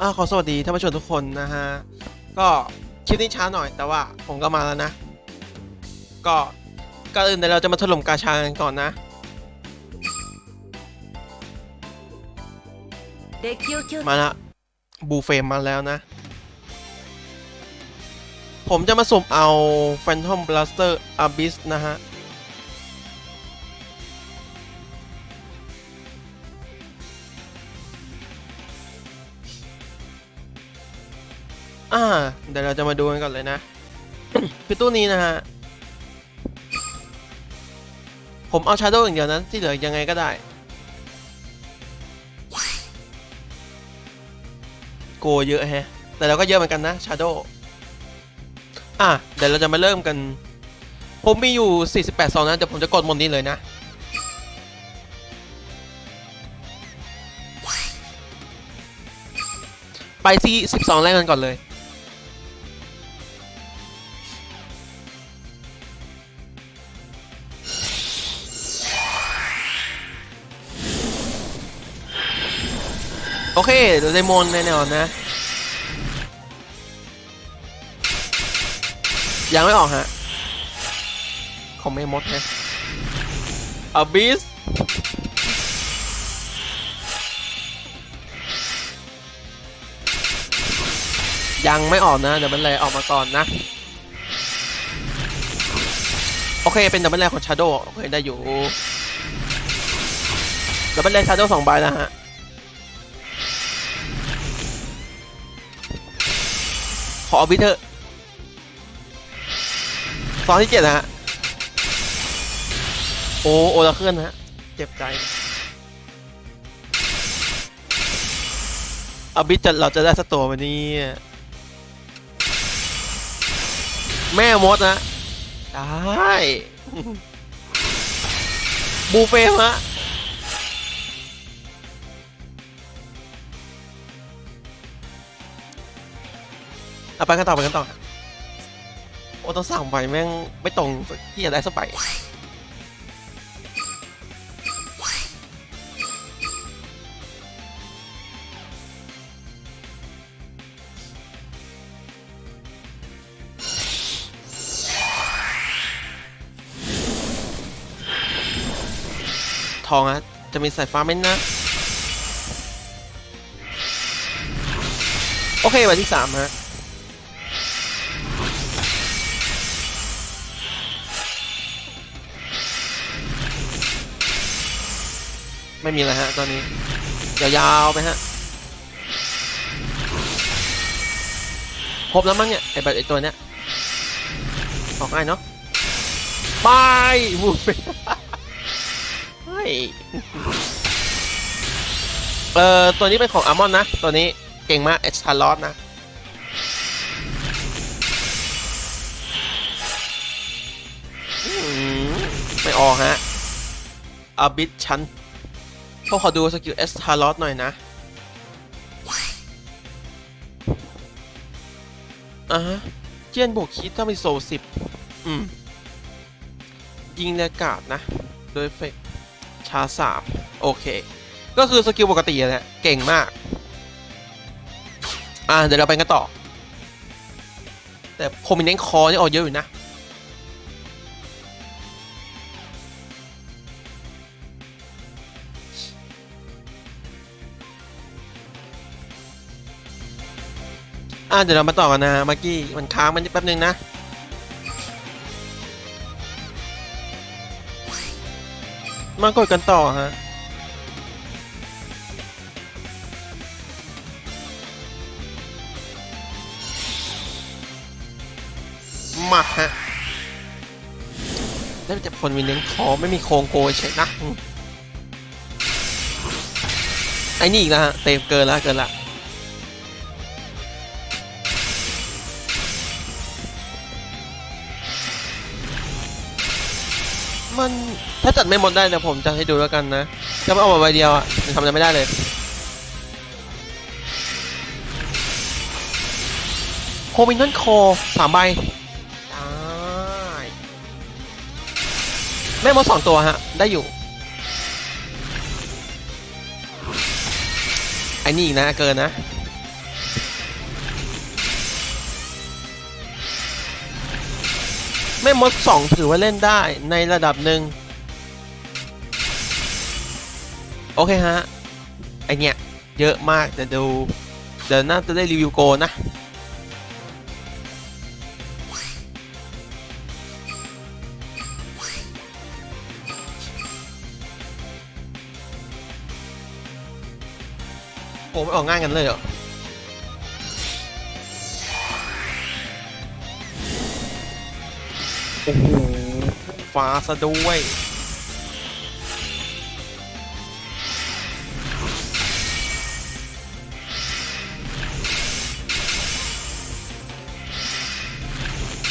อ่าขอสวัสดีท่านผู้ชมทุกคนนะฮะ ก็คลิปนี้ช้าหน่อยแต่ว่าผมก็มาแล้วนะ ก็ก่อนอื่นเดี๋ยวเราจะมาถล่มกาชากันก่อนนะมาละบูเฟมมาแล้วนะ ผมจะมาส่มเอาแฟนทอมบลัสเตอร์อาบิสนะฮะ อ่าเดี๋ยวเราจะมาดูกันก่อนเลยนะคือตู้นี้นะฮะ ผมเอา Shadow อย่างเดียวนะที่เหลือยังไงก็ได้ โกเยอะแฮะ แต่เราก็เยอะเหมือนกันนะ Shadow อะเดี๋ยวเราจะมาเริ่มกัน ผมมีอยู่ 48 ซองนะ เดี๋ยวผมจะกดหมดนี้เลยนะไปที่ 12 แรกกันก่อนเลย โอเคเดี๋ยวไดมอนแน่นอนนะ ยังไม่ออกฮะ ของไม่มดฮะอ b บิสยังไม่ออกนะ เดี๋ยวมันเลยออกมาก่อนนะ โอเค เป็นดับเบิลแรกของ Shadow โอเคได้อยู่ดับเบิลแรก Shadow สองใบแล้วฮะ ขออบิเถอะซองที่เจ็ดนะฮะ โอ้โอลาเคลื่อนฮะ เจ็บใจอบิจะเราจะได้สตัววันนี้ แม่มดนะ ได้ บูเฟ่ฮะ เอาไปกันต่อไปกันต่อ โอ้ต้องสั่งไปแม่งไม่ตรงที่จะได้สักใบทองอะจะมีสายฟ้าไหมนะ โอเคใบที่สามฮะ ไม่มีแล้วฮะตอนนี้ยาวๆไปฮะครบแล้วมั้งเนี่ยไอแบบไอตัวเนี้ยออกง่ายเนาะไปวูบไปเฮ้ยเอ่อตัวนี้เป็นของอารมอนนะ ตัวนี้เก่งมากเอ็กซ์ทาร์ลอสนะไม่ออกฮะอาบิดชั้น พวกขอดูสกิลเอสทารอสหน่อยนะอะเจียนบวกคิดถ้ามีโซสิบอืม ยิงในอากาศนะ โดยเฟกชาสามโอเค ก็คือสกิลปกติแหละ เก่งมาก อ่าเดี๋ยวเราไปกันต่อ แต่โคมิเนนคอนี่ออกเยอะอยู่นะ อะเดี๋ยวเรามาต่อกันนะเมื่อกี้มันค้างมันแป๊บนึงนะมากดกันต่อฮะมาฮะได้แต่ผลวินเลี้ยงคอไม่มีโครงโกยเฉยนะไอ้นี่อีกนะฮะเต็มเกินละเกินละ มันถ้าจัดไม่หมดได้เดี๋ยวผมจะให้ดูแล้วกันนะถ้าไม่ออกมาใบเดียวอะมันทำอะไรไม่ได้เลยโคมินนั่นคอสามใบได้แม่มดสองตัวฮะ ได้อยู่ไอ้นี่อีกนะเกินนะ แม่มดสองถือว่าเล่นได้ในระดับหนึ่งโอเคฮะ ไอเนี้ยเยอะมากเดี๋ยวดูเดี๋ยวน่าจะได้รีวิวโกนะ โอ้ไม่ออกง่ายกันเลยเหรอ โอ้โหฟ้าซะด้วย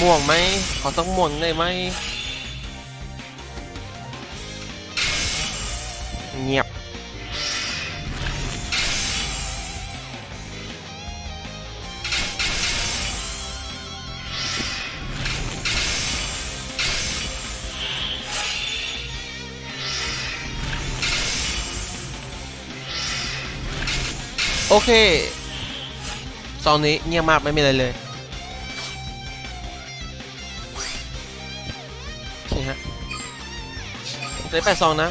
ม่วงไหมขอสักม่วงได้ไหม โอเคซองนี้เงียบมากไม่มีอะไรเลยโอเคฮะได้แปดซองนะ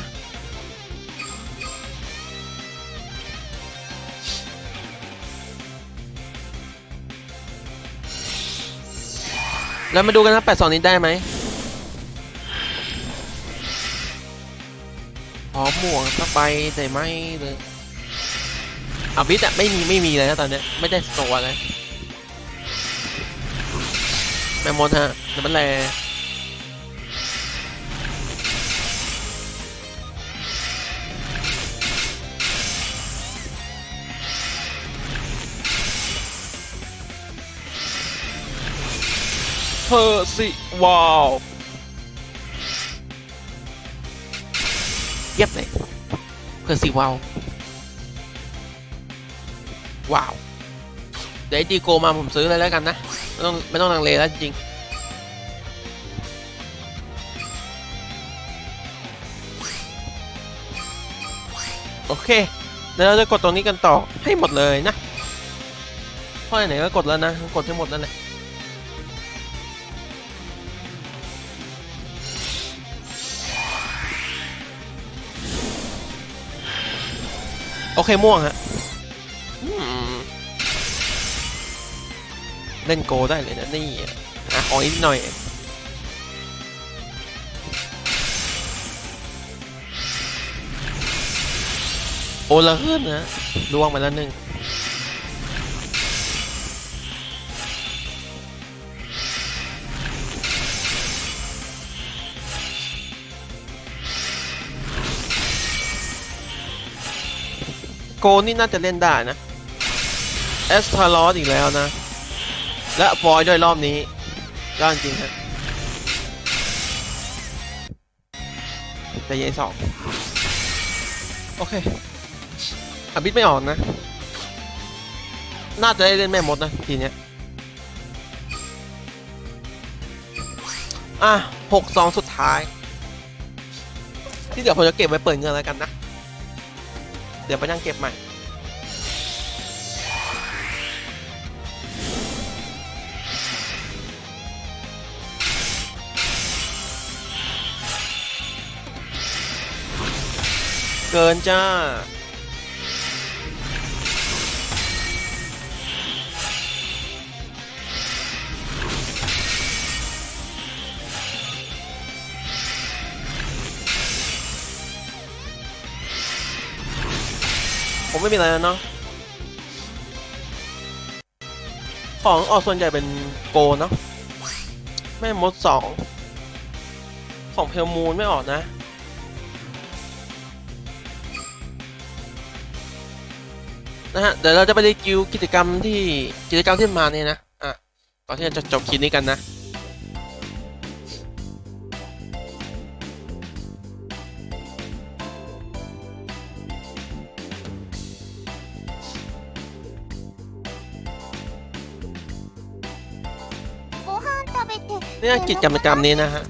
แล้วมาดูกันนะแปดซองนี้ได้ไหมหอมหม่วงสไปได้ไหมเลย อาวิทอะไม่มีไม่มีเลยนะตอนเนี้ยไม่ได้ตัวเลยแมมมอนฮะน้ำมันแรเพอร์สิว้าวเยียบเลยเพอร์สิว้าว ว้าว เดี๋ยวไอ้ดีโกมาผมซื้อเลยแล้วกันนะ ไม่ต้องไม่ต้องลังเลแล้วจริงโอเคเดี๋ยวเราจะกดตรงนี้กันต่อให้หมดเลยนะเพราะไหนก็กดแล้วนะ กดให้หมดนั่นแหละโอเคม่วงฮะ เล่นโกได้เลยนะนี่อะขออีกหน่อยโอละเฮิรนนะล่วงมาแล้วหนึ่งโกนี่น่าจะเล่นได้นะ เอสทารอสอีกแล้วนะ และฟอยด้วยรอบนี้ยอดจริงฮะแต่ยัยสองโอเคอบิดไม่ออกนะ น่าจะได้เล่นแม่มดนะ ทีเนี้ย อะหกสองสุดท้าย ที่เดี๋ยวผมจะเก็บไว้เปิดเงินแล้วกันนะ เดี๋ยวไปนั่งเก็บใหม่ เกินจ้า ผมไม่มีอะไรแล้วเนาะของออกส่วนใหญ่เป็นโกเนาะแม่มดสองของเพลมูนไม่ออกนะ นะฮะ เดี๋ยวเราจะไปรีวิวกิจกรรมที่กิจกรรมที่มาเนี่ยนะ อะก่อนที่จะจบคลิปนี้กันนะเนี่ยกิจกรรมนี้นะฮะ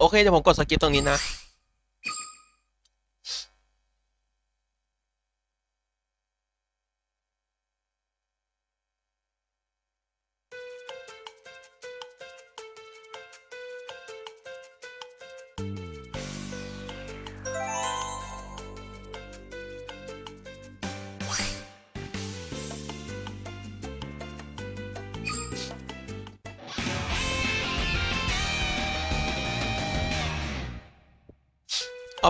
โอเคเดี๋ยวผมกดสกิปตรงนี้นะ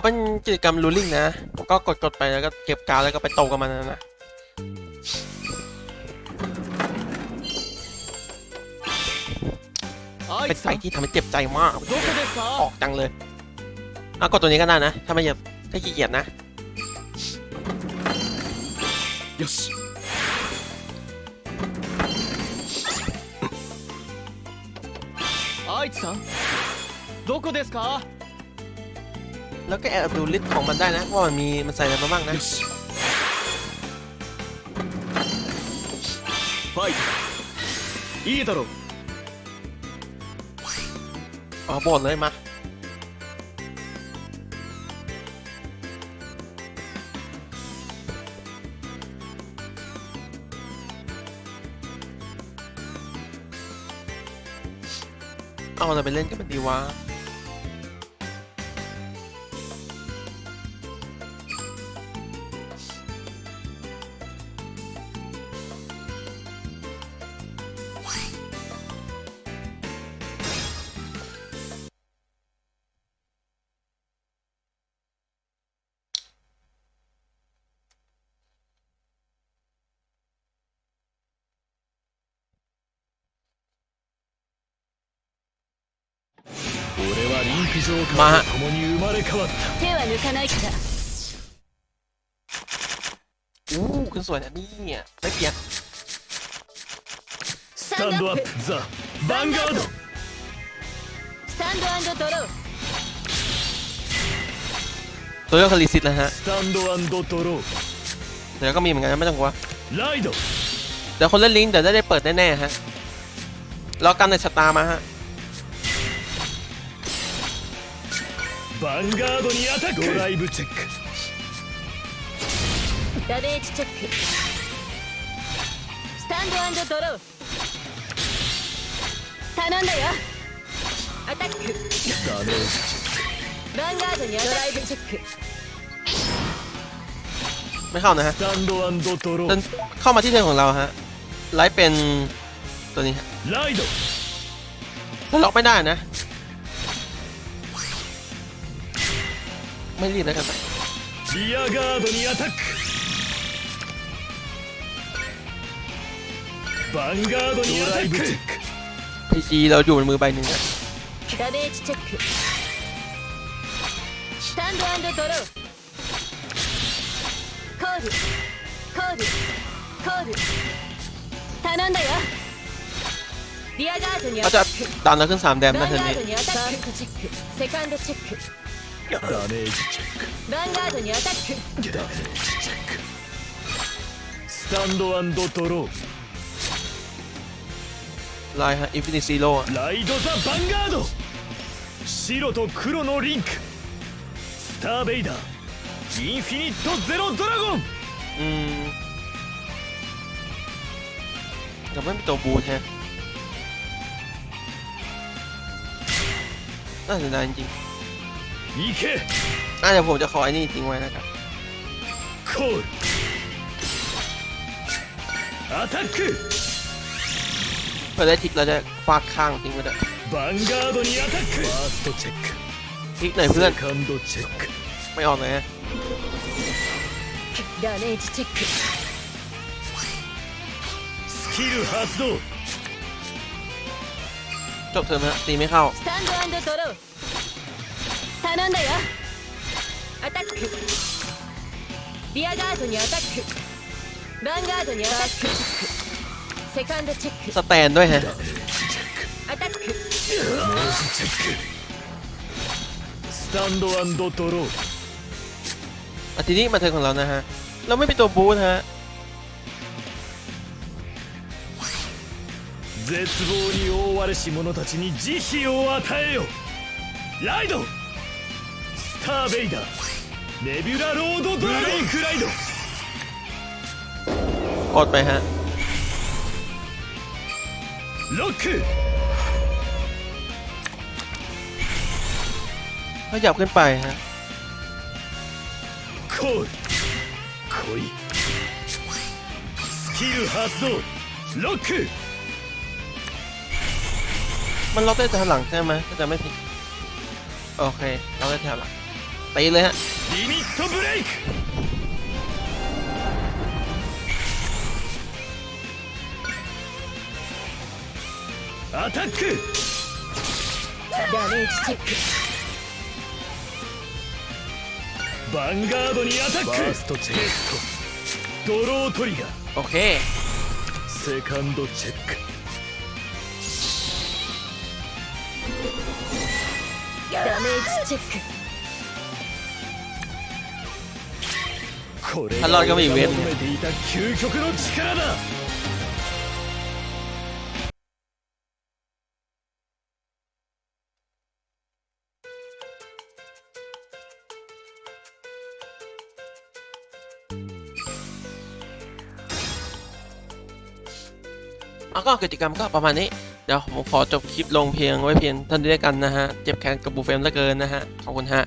เอาเป็นกิจกรรมรูลิ่งนะ ก็กดกดไปแล้วก็เก็บการดแล้วก็ไปโตกับมันนะนะ あ เป็ い น つ ไฟ さんど ที่ทำให้เจ็บใจมาก こです อ か อกจังเลยเอากดตัวนี้ก็ได้นะ ถ้าไม่อยากถ้าขี้เกียจนะ よしあいつさんどこですか แล้วก็แอบดูลิสต์ของมันได้นะว่ามันมีมันใส่อะไรมาบ้างนะไปอีตาโร่อาบอลเลยมาเอาอะไรไปเล่นก็มันดีวะ ないから อู้ขึ้นสวยนะเนี่ยได้เปรียบ スタンドアップザ・ヴァンガードスタンドドロー ตัวเลือกคาริซิตแล้วฮะ スタンドドロー เดี๋ยวก็มีเหมือนกันนะไม่ต้องกลัว ライド เดี๋ยวคนเล่นลิงก์เดี๋ยวได้ได้เปิดแน่ๆฮะรอกันในชะตามาฮะ ヴァンガードにアタックドライブチェックダメージチェックスタンドドロー頼んだよアタックダメージヴァンガードにアタックドライブチェック ไม่เข้านะฮะ スタンドドロ จน ー เข้ามาที่เทิร์นของเราฮะ ไลฟ์เป็นตัวนี้ฮะ ライド แล้วล็อกไม่ได้นะ ไม่รีบแล้วกันไป リアガードにアタックヴァンガードにアタック พีจีเราอยู่บนมือใบหนึ่งนะ ダメージチェックスタンドドローコールコールコール頼んだよリアガードにア เขา タ จะ ック ดันเราขึ้นสามแดม ヴァ นะ ン เทิร์น ガー นี้ ドにアタックファーストチェックセカンドチェック ダメージチェックヴァンガードにアタックダメージチェックスタンドドロー ไลน์ฮะอินฟินิซีโร่ ライド・ザ・ヴァンガード白と黒のリンクスターベイダーインフィニット・ゼロ・ドラゴン อืมยังไม่มีตัวบูทฮะน่าเสียดายจริง น่าจะผมจะคอยนี่ทิ้งไว้นะครับเพื่อได้ทิกเราจะฟาดข้างทิ้งไว้ด้วยทิกหนเพื่อน ไม่ออกเลยฮะจบเธอมฮะตีไม่เข้า スタンドドロー頼んだよアタックリアガードにアタックヴァンガードにアタックセカンドチェック สแตนด้วยฮะ アタックダメージチェックスタンドドロー อาทีนี้มาเทิร์นของเรานะฮะ เราไม่มีตัวบูทฮะ 絶望に覆われし者たちに慈悲を与えよ ライド スターベイダーネビュラロードドラレイクライド กดไปฮะ ロック ขยับขึ้นไปฮะ コール来いスキル発動ロック มันล็อกได้แถวหลังใช่ไหมถ้าจะไม่ผิด โอเคล็อกได้แถวหลัง ตีเลยฮะ リミットブレイクアタックダメージチェックヴァンガードにアタックファーストチェックドロートリガー โอเค セカンドチェックダメージチェック ท่านรอดก็ไม่อีเว้นเอาก็กิจกรรมก็ประมาณนี้ เดี๋ยวผมขอจบคลิปลงเพียงไว้เพียงท่านด้วยกันนะฮะ เจ็บแขนกับบูเฟมเหลืเกินนะฮะ ขอบคุณฮะ